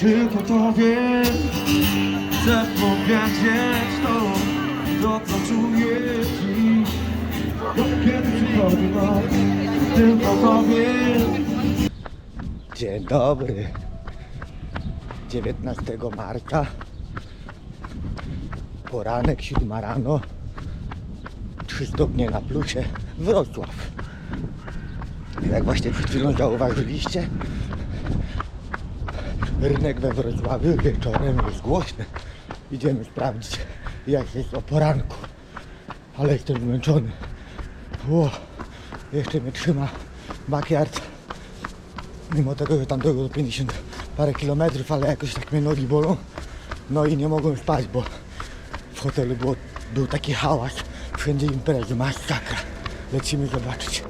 tylko to wiem Chcę powiedzieć to, to co czuję dziś kiedy tylko to wiem Dzień dobry. 19 marca. Poranek, 7 rano. 3 stopnie na plusie. Wrocław. Jak właśnie przed chwilą zauważyliście, rynek we Wrocławiu wieczorem jest głośny. Idziemy sprawdzić, jak jest o poranku. Ale jestem zmęczony. Ło, jeszcze mnie trzyma backyard. Mimo tego, że tam było 50 parę kilometrów, ale jakoś tak mnie nogi bolą. No i nie mogłem spać, bo w hotelu było, był taki hałas. Wszędzie imprezy, masakra. Lecimy zobaczyć.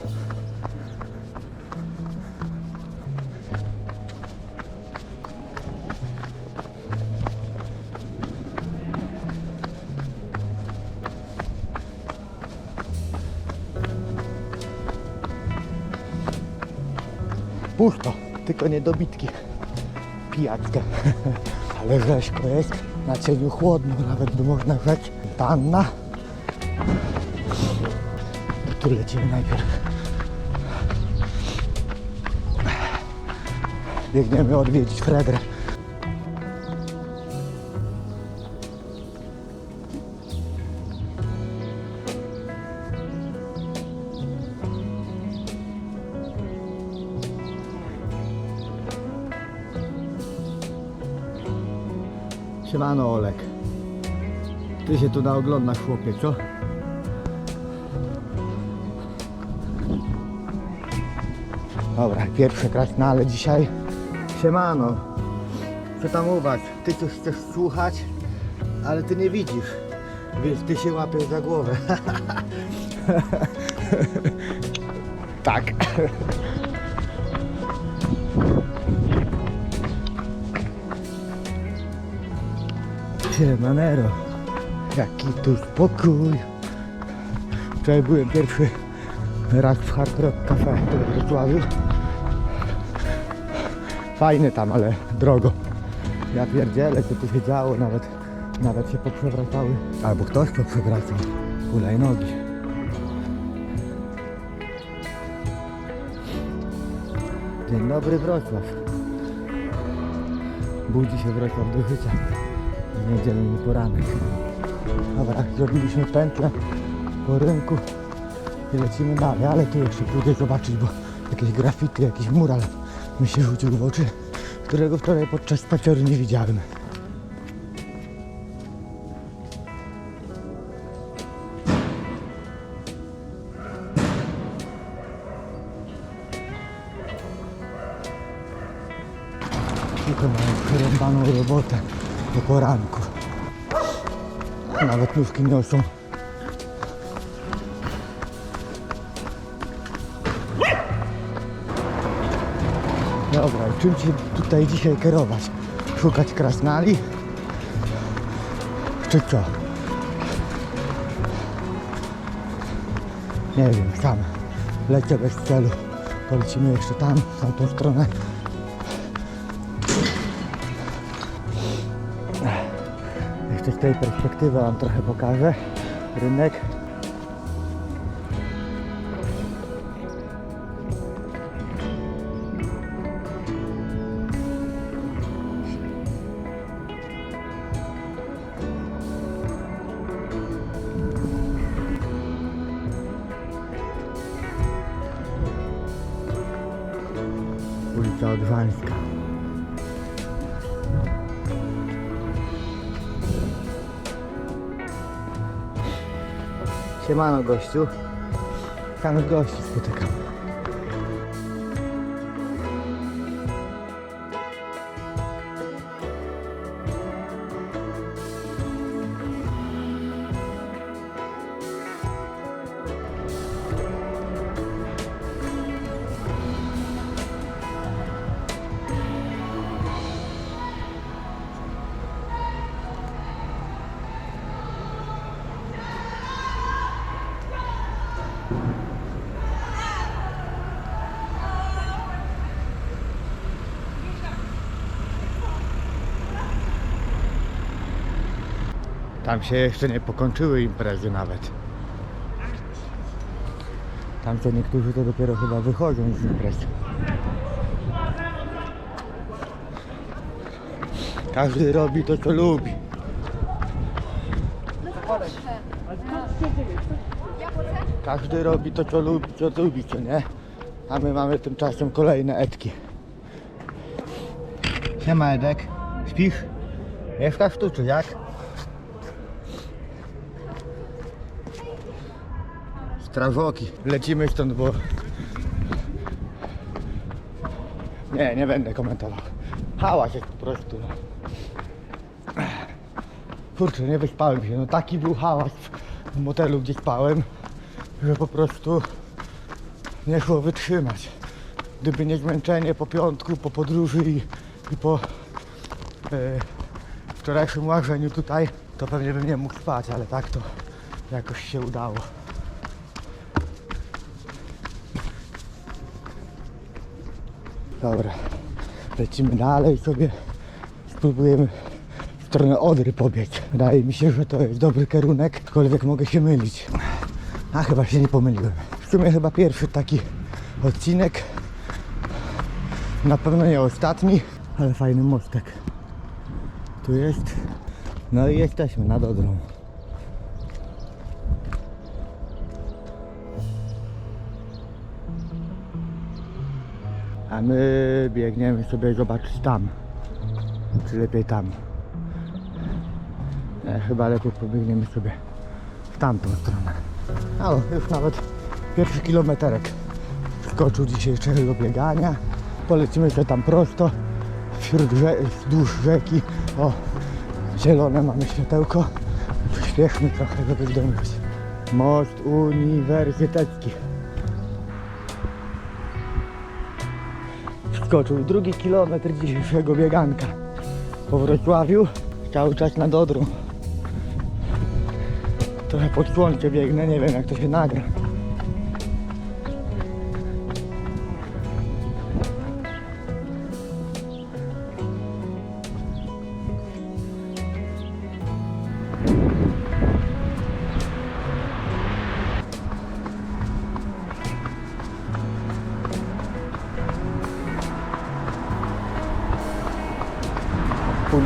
Tylko niedobitki. Pijacka. Ale rzeźko jest. Na cieniu chłodno, nawet by można rzec. Panna. To tu lecimy najpierw. Biegniemy odwiedzić Fredrę. Siemano Olek. Ty się tu naoglądasz chłopie, co? Dobra, pierwsze krasnale dzisiaj. Siemano. Co tam u was? Ty coś chcesz słuchać, ale ty nie widzisz. Wiesz, ty się łapiesz za głowę. tak. Siemanero. Jaki tu spokój. Wczoraj byłem pierwszy raz w Hard Rock Cafe we Wrocławiu. Fajny tam, ale drogo. Ja pierdzielę, co tu się działo, nawet, nawet się poprzewracały. Albo ktoś poprzewracał. Hulajnogi. Dzień dobry Wrocław. Budzi się Wrocław do życia. Niedzielny poranek. Dobra, zrobiliśmy pętlę po rynku i lecimy dalej, ale tu jeszcze pójdę zobaczyć, bo jakieś graffiti, jakiś mural mi się rzucił w oczy, którego wczoraj podczas spaceru nie widziałem. To mają przerąbaną robotę po poranku. Nawet nóżki niosą. Dobra, czym się tutaj dzisiaj kierować? Szukać krasnali? Czy co? Nie wiem, sam lecę bez celu. Polecimy jeszcze tam, w tamtą stronę. Tej perspektywy Wam trochę pokażę. Rynek. Ulica Odrzańska. Siemano gościu. Samych gości spotykam. Tam się jeszcze nie pokończyły imprezy nawet. Tam to niektórzy to dopiero chyba wychodzą z imprez. Każdy robi to co lubi. Każdy robi to co lubi, co lubi, co nie? A my mamy tymczasem kolejne etki. Siema Edek, śpisz? Mieszkasz tu czy jak? Strażoki. Lecimy stąd, bo... Nie, nie będę komentował. Hałas jest po prostu. Kurczę, nie wyspałem się. No taki był hałas w motelu, gdzie spałem, że po prostu nie szło wytrzymać. Gdyby nie zmęczenie po piątku, po podróży i, i po e, wczorajszym łażeniu tutaj, to pewnie bym nie mógł spać, ale tak to jakoś się udało. Dobra, lecimy dalej sobie. Spróbujemy w stronę Odry pobiec. Wydaje mi się, że to jest dobry kierunek, aczkolwiek mogę się mylić. A chyba się nie pomyliłem. W sumie chyba pierwszy taki odcinek. Na pewno nie ostatni, ale fajny mostek. Tu jest. No i jesteśmy nad Odrą. My biegniemy sobie zobaczyć tam. Czy lepiej tam. Nie, chyba lepiej pobiegniemy sobie w tamtą stronę. O, już nawet pierwszy kilometerek skoczył dzisiejszego biegania. Polecimy sobie tam prosto, wśród rze- wzdłuż rzeki. O, zielone mamy światełko. Przyspieszmy trochę, żeby zdążyć. Most uniwersytecki. Skoczył drugi kilometr dzisiejszego bieganka. Po Wrocławiu, cały czas nad Odrą. Trochę pod słońce biegnę, nie wiem jak to się nagra.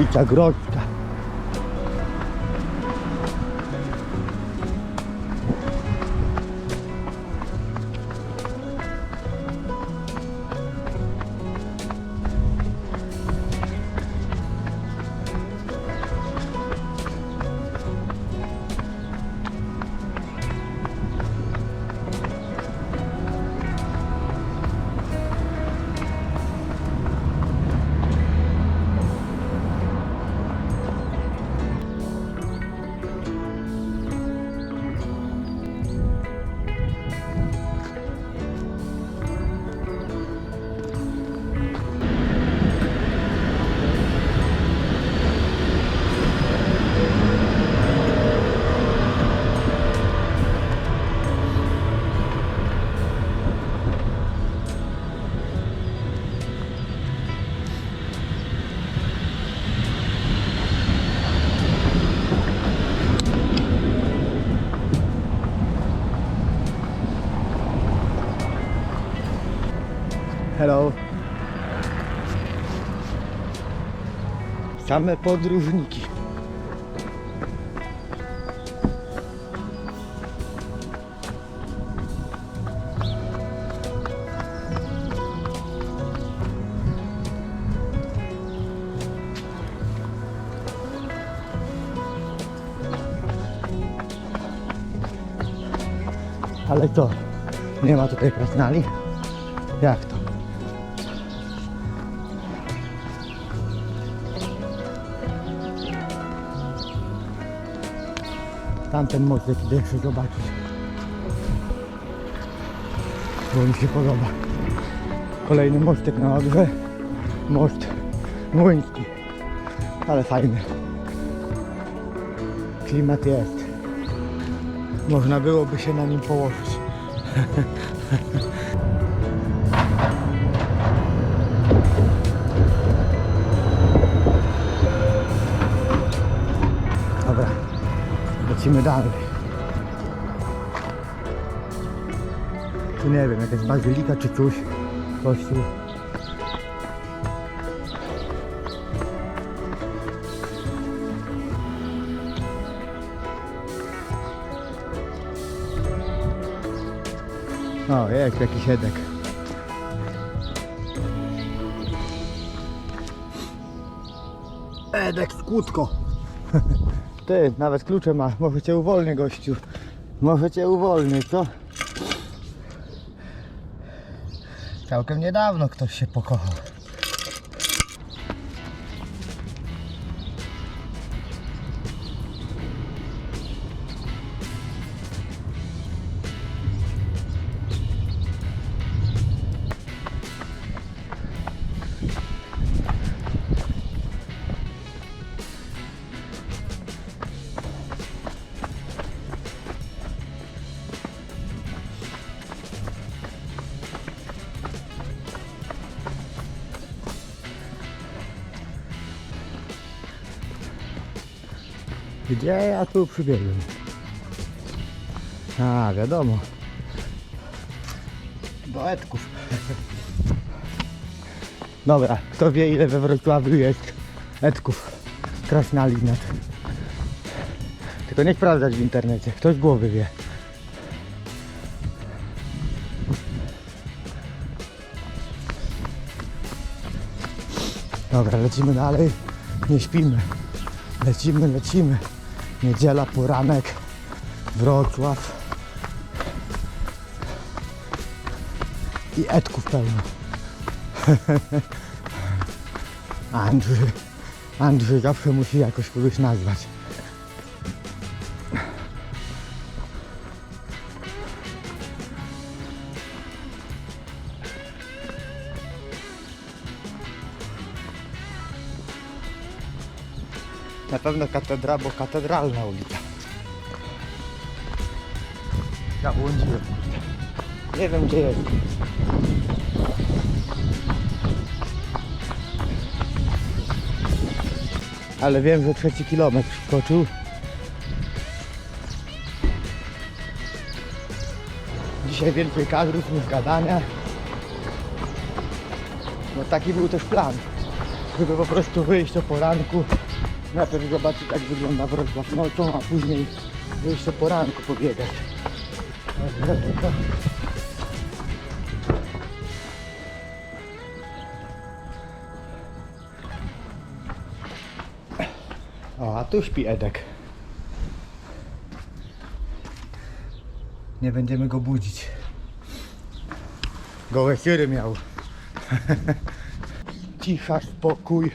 Ulica Grodzka. Hello. Same podróżniki. Ale co? Nie ma tutaj krasnali? Jak to? Tamten mostek idę jeszcze zobaczyć. Bo mi się podoba. Kolejny mostek na Odrze. Most młyński. Ale fajny. Klimat jest. Można byłoby się na nim położyć. lecimy dalej. Tu nie wiem, jakaś bazylika czy coś. Kościół. O, jest jakiś edek. Edek skutko. Ty, nawet klucze ma. Może cię uwolnię, gościu. Może cię uwolnię, co? Całkiem niedawno ktoś się pokochał. Gdzie ja tu przybiegłem? A, wiadomo. Do Edków. Dobra, kto wie ile we Wrocławiu jest Edków. Krasnali. Tylko nie sprawdzać w internecie. Ktoś głowy wie. Dobra, lecimy dalej. Nie śpimy. Lecimy, lecimy. Niedziela, poranek. Wrocław. I Edków pełno. Andrzej. Andrzej zawsze musi jakoś kogoś nazwać. Na pewno katedra, bo katedralna ulica. Ja błądziłem. Nie wiem gdzie jest. Ale wiem, że trzeci kilometr skoczył. Dzisiaj więcej kadrów niż gadania. No taki był też plan. Żeby po prostu wyjść o poranku. Najpierw zobaczyć jak wygląda Wrocław nocą, a później wyjść o poranku pobiegać. O, a tu śpi Edek. Nie będziemy go budzić. Gołe siry miał. Cisza, spokój.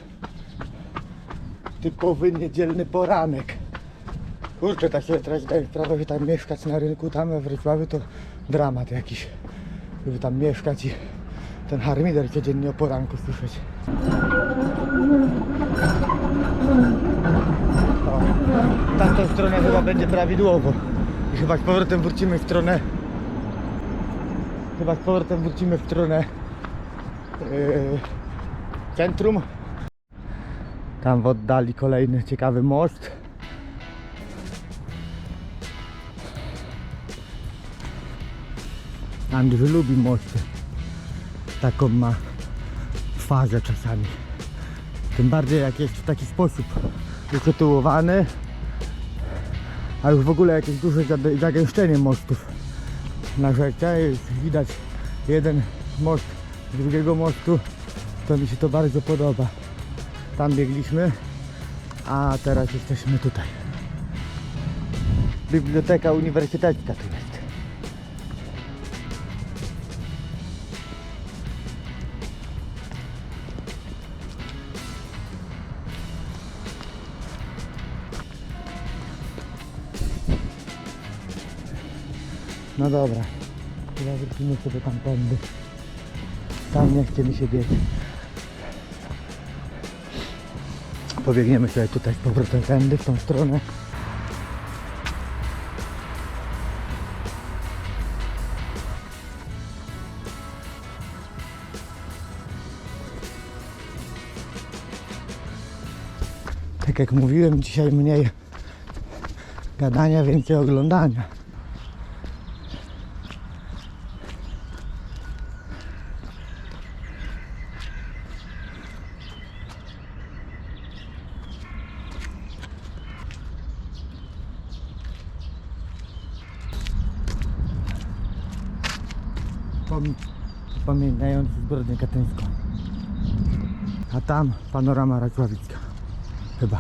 Typowy niedzielny poranek. Kurczę, tak sobie teraz zdaję sprawę, tam mieszkać na rynku, tam we Wrocławiu to dramat jakiś. Żeby tam mieszkać i ten harmider codziennie o poranku słyszeć. O, tamtą stronę chyba będzie prawidłowo. I chyba z powrotem wrócimy w stronę. Chyba z powrotem wrócimy w stronę yy, centrum. Tam w oddali kolejny ciekawy most. Andrzej lubi mosty. Taką ma fazę czasami. Tym bardziej jak jest w taki sposób wytytułowany, a już w ogóle jakieś duże zagęszczenie mostów na rzece. Jest widać jeden most drugiego mostu. To mi się to bardzo podoba. Tam biegliśmy, a teraz jesteśmy tutaj. Biblioteka uniwersytecka tu jest. No dobra, chyba wrócimy sobie tamtędy. Tam nie chce mi się biec. Pobiegniemy sobie tutaj z powrotem tędy, w tą stronę. Tak jak mówiłem, dzisiaj mniej gadania, więcej oglądania. Zbrodnię katyńską. A tam panorama Raczławicka. Chyba.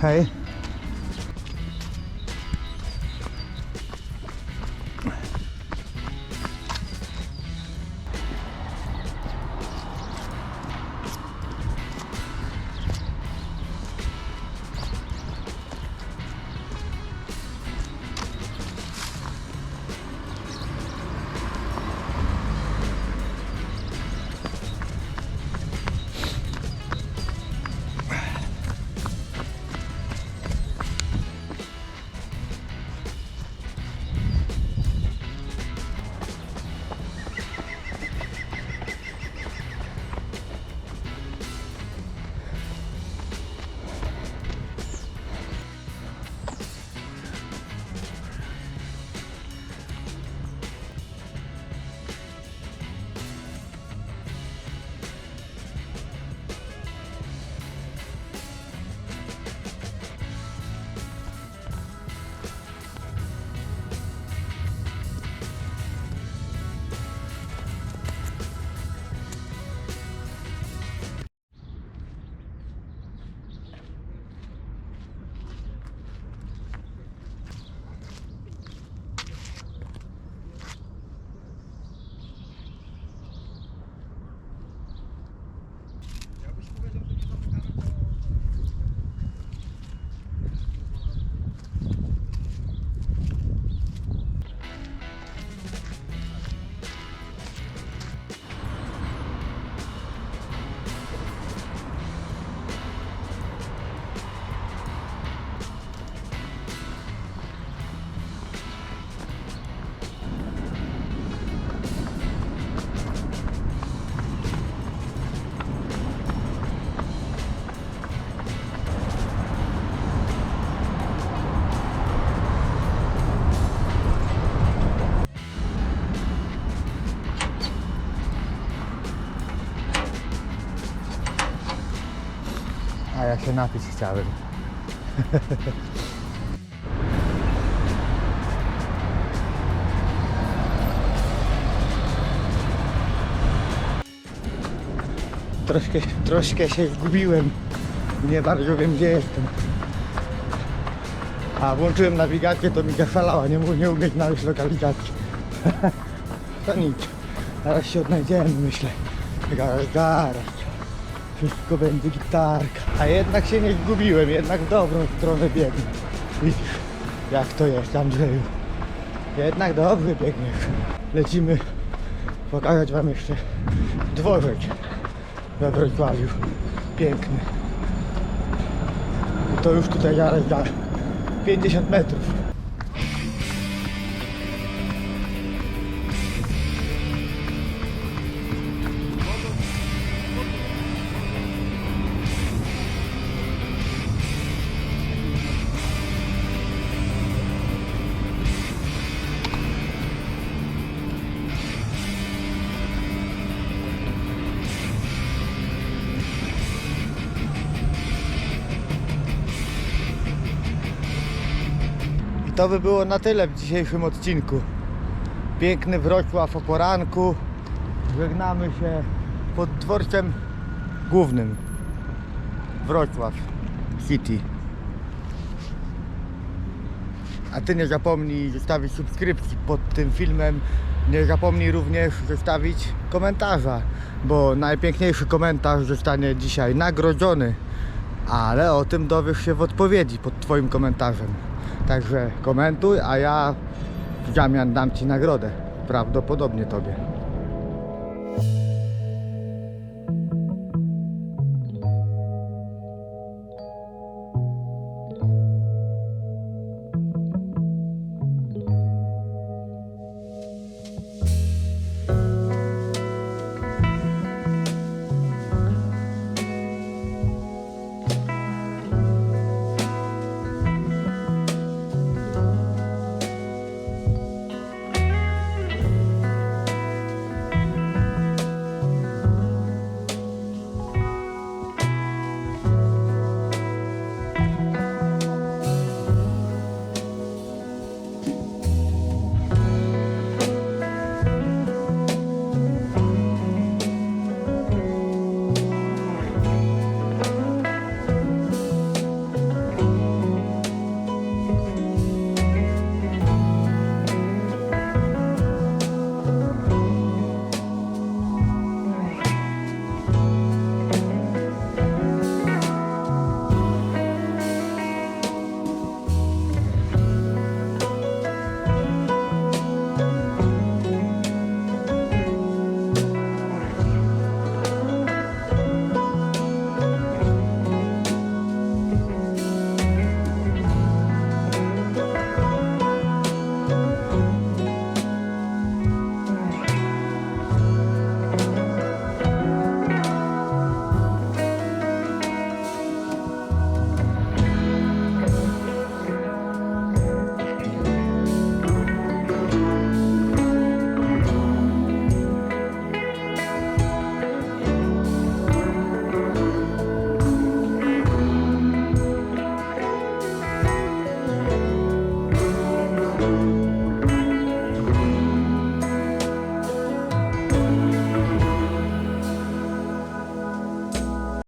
Hej. Ja się napić chciałem. troszkę, troszkę się zgubiłem. Nie bardzo wiem gdzie jestem. A włączyłem nawigację, to mi zaszalała, nie, nie umiem znaleźć lokalizacji. to nic. Zaraz się odnajdziemy, myślę. Zaraz, zaraz. Wszystko będzie gitarka. A jednak się nie zgubiłem, jednak w dobrą stronę biegnę. Widzisz, jak to jest, Andrzeju. Jednak dobrze biegniesz. Lecimy pokazać wam jeszcze dworzec we Wrocławiu. Piękny. I to już tutaj zaraz za 50 metrów. To by było na tyle w dzisiejszym odcinku. Piękny Wrocław o poranku. Żegnamy się pod dworcem głównym. Wrocław City. A ty nie zapomnij zostawić subskrypcji pod tym filmem. Nie zapomnij również zostawić komentarza, bo najpiękniejszy komentarz zostanie dzisiaj nagrodzony. Ale o tym dowiesz się w odpowiedzi pod Twoim komentarzem. Także komentuj, a ja w zamian dam Ci nagrodę. Prawdopodobnie Tobie.